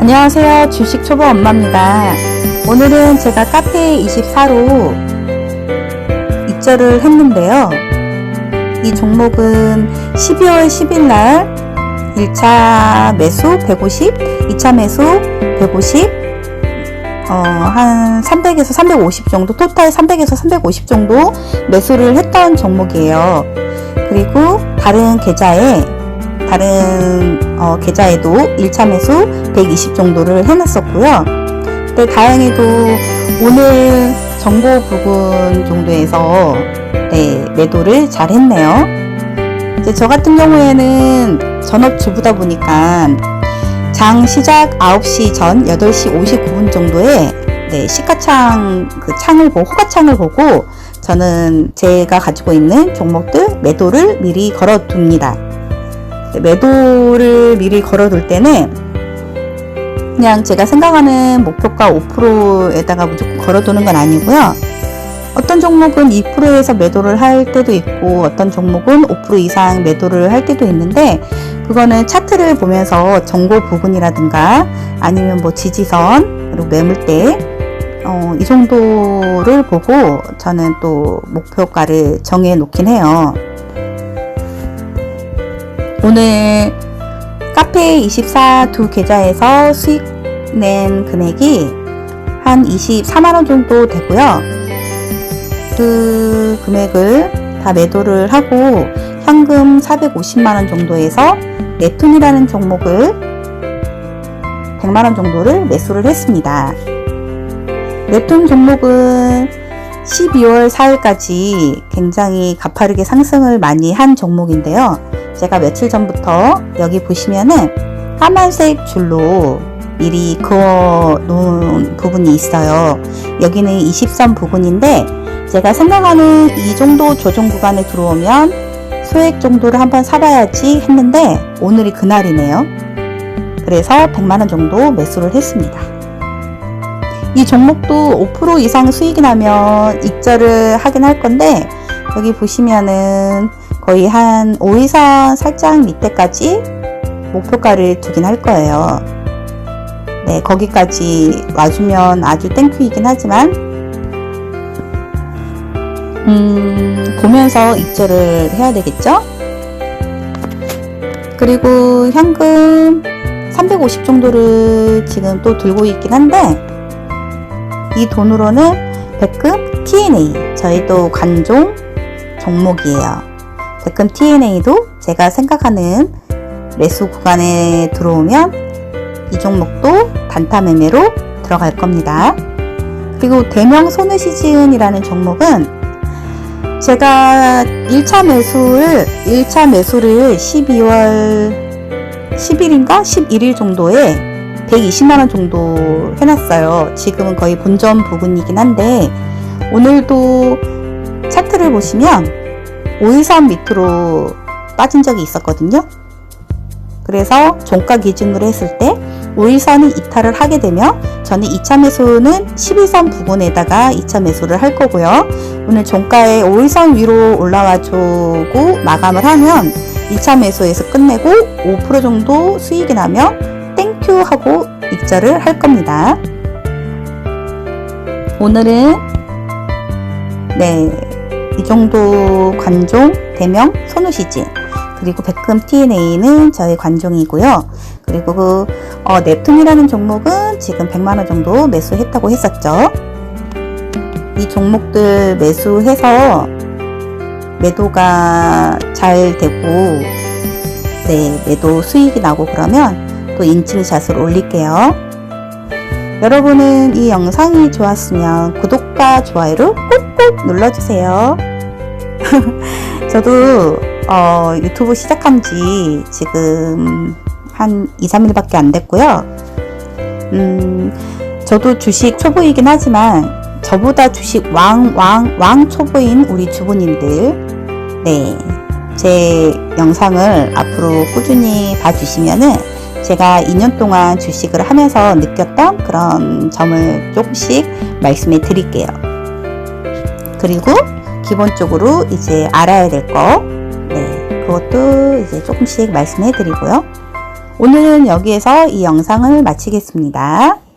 안녕하세요. 주식 초보 엄마입니다. 오늘은 제가 카페 24로 입절을 했는데요. 이 종목은 12월 10일 날 1차 매수 150, 2차 매수 150, 어, 한 300에서 350 정도, 토탈 300에서 350 정도 매수를 했던 종목이에요. 그리고 다른 계좌에 다른 어, 계좌에도 1차 매수 120 정도를 해놨었고요. 근데 다행히도 오늘 정보 부분 정도에서 네, 매도를 잘 했네요. 이제 저 같은 경우에는 전업주부다 보니까 장 시작 9시 전 8시 59분 정도에 네, 시가창 그 창을 보고 호가창을 보고 저는 제가 가지고 있는 종목들 매도를 미리 걸어둡니다. 매도를 미리 걸어둘 때는 그냥 제가 생각하는 목표가 5%에다가 무조건 걸어두는 건 아니고요. 어떤 종목은 2%에서 매도를 할 때도 있고 어떤 종목은 5% 이상 매도를 할 때도 있는데 그거는 차트를 보면서 정보 부분이라든가 아니면 뭐 지지선 그리고 매물대 어, 이 정도를 보고 저는 또 목표가를 정해 놓긴 해요. 오늘 카페 24 두 계좌에서 수익 낸 금액이 한 24만원 정도 되고요. 그 금액을 다 매도를 하고 현금 450만원 정도에서 네톤이라는 종목을 100만원 정도를 매수를 했습니다. 네톤 종목은 12월 4일까지 굉장히 가파르게 상승을 많이 한 종목인데요. 제가 며칠 전부터 여기 보시면은 까만색 줄로 미리 그어 놓은 부분이 있어요. 여기는 20선 부분인데 제가 생각하는 이 정도 조정 구간에 들어오면 소액 정도를 한번 사봐야지 했는데 오늘이 그날이네요. 그래서 100만원 정도 매수를 했습니다. 이 종목도 5% 이상 수익이 나면 입절을 하긴 할 건데 여기 보시면은 거의 한 5일선 살짝 밑에까지 목표가를 두긴 할 거예요. 네, 거기까지 와주면 아주 땡큐이긴 하지만 음, 보면서 입절을 해야 되겠죠? 그리고 현금 350 정도를 지금 또 들고 있긴 한데 이 돈으로는 백금 TNA 저희 또 관종 종목이에요. 백금 TNA도 제가 생각하는 매수 구간에 들어오면 이 종목도 단타 매매로 들어갈 겁니다. 그리고 대명 손해시지은이라는 종목은 제가 1차 매수를 1차 매수를 12월 10일인가 11일 정도에 120만원 정도 해놨어요. 지금은 거의 본전 부분이긴 한데, 오늘도 차트를 보시면 5일선 밑으로 빠진 적이 있었거든요. 그래서 종가 기준으로 했을 때 5일선이 이탈을 하게 되면 저는 2차 매수는 11선 부분에다가 2차 매수를 할 거고요. 오늘 종가에 5일선 위로 올라와 주고 마감을 하면 1차 매수에서 끝내고 5% 정도 수익이 나면 땡큐 하고 입절을 할 겁니다. 오늘은 네, 이 정도 관종, 대명, 손우시진 그리고 백금 TNA는 저희 관종이고요. 그리고 그 어, 넵툰이라는 종목은 지금 100만원 정도 매수했다고 했었죠. 이 종목들 매수해서 매도가 잘 되고 네, 매도 수익이 나고 그러면 또 인증샷을 올릴게요. 여러분은 이 영상이 좋았으면 구독과 좋아요를 꾹꾹 눌러주세요. 저도 어, 유튜브 시작한 지 지금 한 2, 3일밖에 안 됐고요. 음, 저도 주식 초보이긴 하지만 저보다 주식 왕, 왕, 왕 초보인 우리 주부님들, 네. 제 영상을 앞으로 꾸준히 봐주시면은 제가 2년 동안 주식을 하면서 느꼈던 그런 점을 조금씩 말씀해 드릴게요. 그리고 기본적으로 이제 알아야 될 거, 네, 그것도 이제 조금씩 말씀해 드리고요. 오늘은 여기에서 이 영상을 마치겠습니다.